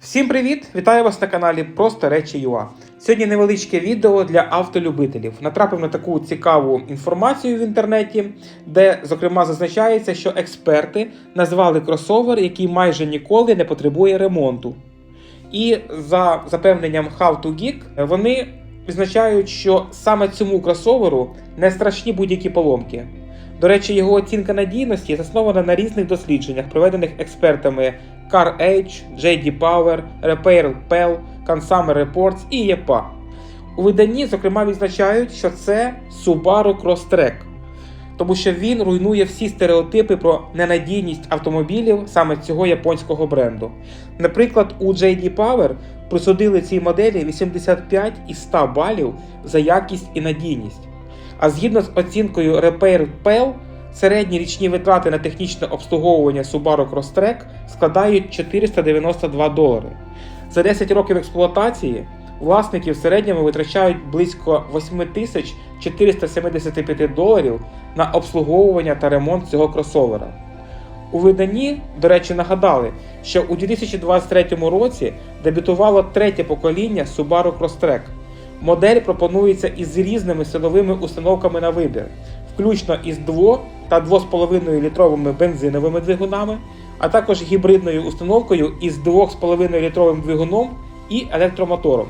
Всім привіт! Вітаю вас на каналі Просто Речі ЮА. Сьогодні невеличке відео для автолюбителів. Натрапив на таку цікаву інформацію в інтернеті, де, зокрема, зазначається, що експерти назвали кросовер, який майже ніколи не потребує ремонту. І за запевненням How to Geek, вони відзначають, що саме цьому кросоверу не страшні будь-які поломки. До речі, його оцінка надійності заснована на різних дослідженнях, проведених експертами CarEdge, JD Power, Repair Pal, Consumer Reports і EPA. У виданні, зокрема, відзначають, що це Subaru Crosstrek, тому що він руйнує всі стереотипи про ненадійність автомобілів саме цього японського бренду. Наприклад, у JD Power присудили цій моделі 85 із 100 балів за якість і надійність. А згідно з оцінкою Repair Pal, середні річні витрати на технічне обслуговування Subaru Crosstrek складають 492 долари. За 10 років експлуатації власники в середньому витрачають близько 8475 доларів на обслуговування та ремонт цього кросовера. У виданні, до речі, нагадали, що у 2023 році дебютувало третє покоління Subaru Crosstrek. Модель пропонується із різними силовими установками на вибір, включно із 2 та 2,5 літровими бензиновими двигунами, а також гібридною установкою із 2,5 літровим двигуном і електромотором.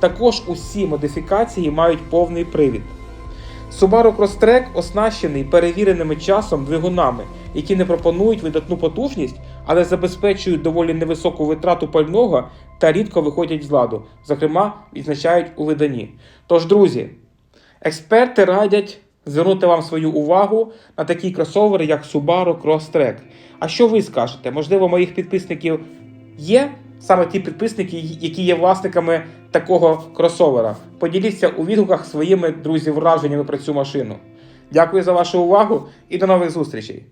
Також усі модифікації мають повний привід. Subaru Crosstrek оснащений перевіреними часом двигунами, які не пропонують видатну потужність, але забезпечують доволі невисоку витрату пального та рідко виходять з ладу, зокрема, відзначають у виданні. Тож, друзі, експерти радять звернути вам свою увагу на такі кросовери, як Subaru Crosstrek. А що ви скажете? Можливо, моїх підписників є саме ті підписники, які є власниками такого кросовера. Поділіться у відгуках своїми друзі враженнями про цю машину. Дякую за вашу увагу і до нових зустрічей!